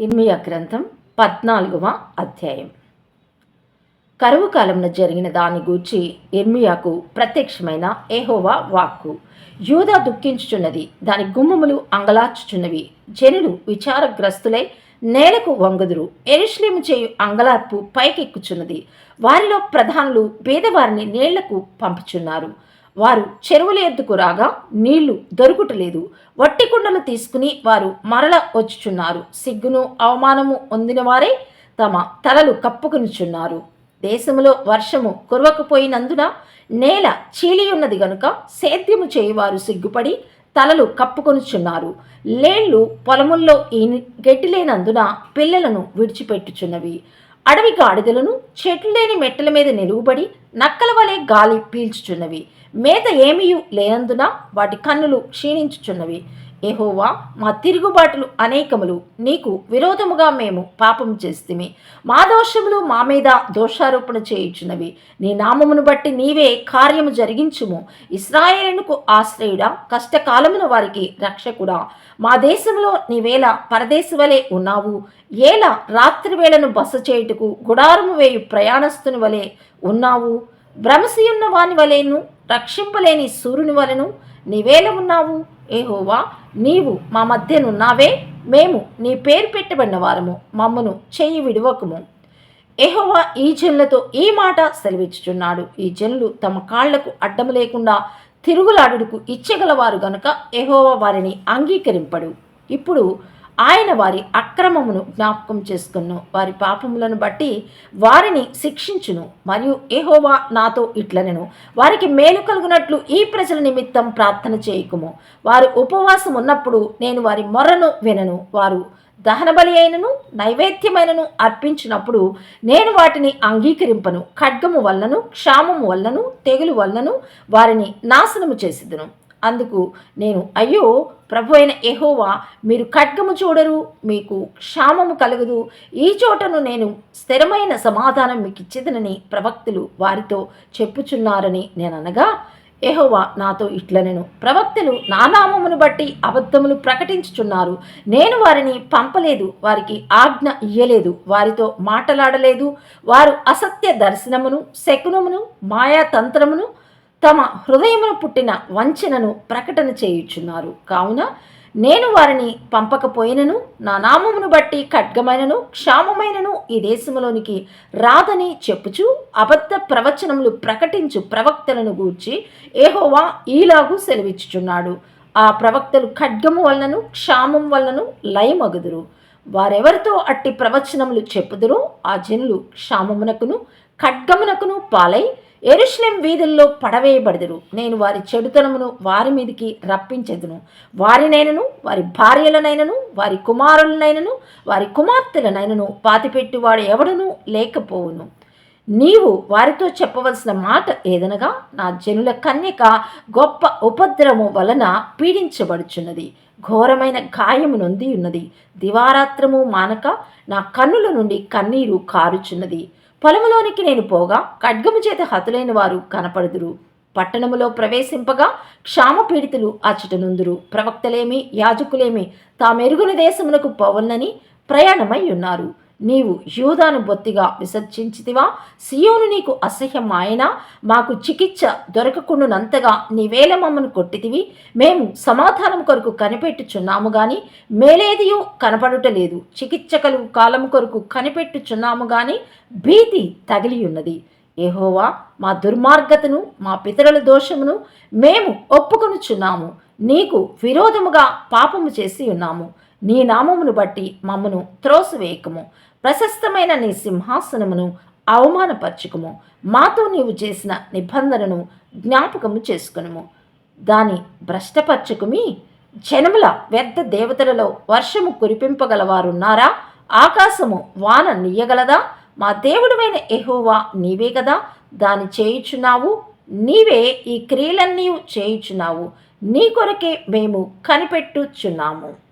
ఇర్మియా గ్రంథం పద్నాలుగవ అధ్యాయం. కరువు కాలంలో జరిగిన దాని గూర్చి ఇర్మియాకు ప్రత్యక్షమైన ఏహోవా వాక్కు. యూదా దుఃఖించుచున్నది దాని గుమ్మములు అంగలార్చుచున్నవి. జనులు విచారగ్రస్తులై నేలకు వంగుదురు. ఎరుశ్లేము చేయు అంగలార్పు పైకెక్కుచున్నది. వారిలో ప్రధానులు పేదవారిని నీళ్ళకు పంపుచున్నారు. వారు చెరువుల ఎద్దుకు రాగా నీళ్ళు దొరుకుటలేదు. వట్టి కుండలు తీసుకుని వారు మరల వచ్చుచున్నారు. సిగ్గును అవమానము పొందినవారే తమ తలలు కప్పుకునుచున్నారు. దేశంలో వర్షము కురవకపోయినందున నేల చీలియున్నది గనుక సేద్యము చేయువారు సిగ్గుపడి తలలు కప్పుకొనుచున్నారు. లేళ్ళు పొలముల్లో ఈ గట్టిలేనందున పిల్లలను విడిచిపెట్టుచున్నవి. అడవి గాడిదలను చెట్లు లేని మెట్టల మీద నిలువబడి నక్కల వలె గాలి పీల్చుచున్నవి. మేత ఏమీ లేనందున వాటి కన్నులు క్షీణించుచున్నవి. ఎహోవా మా తిరుగుబాటులు అనేకములు. నీకు విరోధముగా మేము పాపం చేస్తుమి. మా దోషములు మా మీద దోషారోపణ చేయుచున్నవి. నీ నామమును బట్టి నీవే కార్యము జరిగించుము. ఇస్రాయేలుకు ఆశ్రయుడా కష్టకాలమున వారికి రక్షకుడా. మా దేశంలో నీవేళ పరదేశ వలె ఉన్నావు. ఏల రాత్రి వేళను బస చేయుటకు గుడారము వేయు ప్రయాణస్తుని వలె ఉన్నావు. భ్రమసియున్న వాని వలెను రక్షింపలేని సూర్యుని వలెను నీవేల ఉన్నావు? ఏహోవా నీవు మా మధ్యనున్నావే? మేము నీ పేరు పెట్టబడిన వారము మమ్మను చెయ్యి విడువకము. ఎహోవా ఈ జనులతో ఈ మాట సెలవిచ్చుచున్నాడు. ఈ జనులు తమ కాళ్ళకు అడ్డము లేకుండా తిరుగులాడుకు ఇచ్చగలవారు గనుక ఎహోవా వారిని అంగీకరింపడు. ఇప్పుడు ఆయన వారి అక్రమమును జ్ఞాపకం చేసుకును. వారి పాపములను బట్టి వారిని శిక్షించును. మరియు ఏహోవా నాతో ఇట్లనెను. వారికి మేలు కలుగునట్లు ఈ ప్రజల నిమిత్తం ప్రార్థన చేయకుము. వారు ఉపవాసం ఉన్నప్పుడు నేను వారి మొర్రను వినను. వారు దహనబలి అయినను నైవేద్యమైనను అర్పించినప్పుడు నేను వాటిని అంగీకరింపను. ఖడ్గము వల్లను క్షామము వల్లను తెగులు వల్లను వారిని నాశనము చేసిదును. అందుకు నేను అయ్యో ప్రభు అయిన ఎహోవా మీరు ఖడ్గము చూడరు మీకు క్షామము కలగదు. ఈ చోటను నేను స్థిరమైన సమాధానం మీకు ఇచ్చేదనని ప్రవక్తలు వారితో చెప్పుచున్నారని నేను అనగా ఎహోవా నాతో ఇట్లనెను. ప్రవక్తలు నా నామమును బట్టి అబద్ధములు ప్రకటించుచున్నారు. నేను వారిని పంపలేదు వారికి ఆజ్ఞ ఇయ్యలేదు వారితో మాటలాడలేదు. వారు అసత్య దర్శనమును శకునమును మాయాతంత్రమును తమ హృదయమును పుట్టిన వంచనను ప్రకటన చేయుచున్నారు. కావున నేను వారిని పంపకపోయినను నా నామమును బట్టి ఖడ్గమైనను క్షామమైనను ఈ దేశంలోనికి రాదని చెప్పుచు అబద్ధ ప్రవచనములు ప్రకటించు ప్రవక్తలను గూర్చి ఏహోవా ఈలాగు సెలవిచ్చుచున్నాడు. ఆ ప్రవక్తలు ఖడ్గము వలనను క్షామం వలనను లయమగుదురు. వారెవరితో అట్టి ప్రవచనములు చెప్పుదురో ఆ జనులు క్షామమునకును ఖడ్గమునకును పాలై ఎరుశ్లేం వీధుల్లో పడవేయబడదురు. నేను వారి చెడుతనమును వారి మీదికి రప్పించెదును. వారినైనను వారి భార్యలనైనను వారి కుమారులనైనను వారి కుమార్తెలనైనను పాతిపెట్టువాడు ఎవడునూ లేకపోవును. నీవు వారితో చెప్పవలసిన మాట ఏదనగా నా జనుల కన్యక గొప్ప ఉపద్రవము వలన పీడించబడుచున్నది. ఘోరమైన గాయము నొంది ఉన్నది దివారాత్రము మానక నా కన్నుల నుండి కన్నీరు కారుచున్నది. పొలములోనికి నేను పోగా ఖడ్గము చేత హతులైన వారు కనపడుదురు. పట్టణములో ప్రవేశింపగా క్షామపీడితులు అచ్చటనుందురు. ప్రవక్తలేమి యాజకులేమి తామెరుగున దేశమునకు పోవన్నని ప్రయాణమై ఉన్నారు. నీవు యూదాను బొత్తిగా విసర్జించితివా? సియోను నీకు అసహ్యం ఆయన మాకు చికిత్స దొరకకుండానంతగా నీవేల మమ్మను కొట్టితివి. మేము సమాధానం కొరకు కనిపెట్టుచున్నాము గాని మేలేదియు కనపడుటలేదు. చికిత్స కలుగు కాలం కొరకు కనిపెట్టుచున్నాము గాని భీతి తగిలి ఉన్నది ఏహోవా మా దుర్మార్గతను మా పితరుల దోషమును మేము ఒప్పుకొనుచున్నాము. నీకు విరోధముగా పాపము చేసి ఉన్నాము నీ నామమును బట్టి మమ్మను త్రోసివేయకము. ప్రశస్తమైన నీ సింహాసనమును అవమానపరచుకుము. మాతో నీవు చేసిన నిబంధనను జ్ఞాపకము చేసుకునుము. దాని భ్రష్టపరచుకుమి జనముల వ్యర్థ దేవతలలో వర్షము కురిపింపగలవారున్నారా? ఆకాశము వాన నీయగలదా? మా దేవుడమైన ఎహోవా నీవే కదా దాని చేయుచున్నావు నీవే ఈ క్రియలన్నీ చేయుచున్నావు. నీ కొరకే మేము కనిపెట్టుచున్నాము.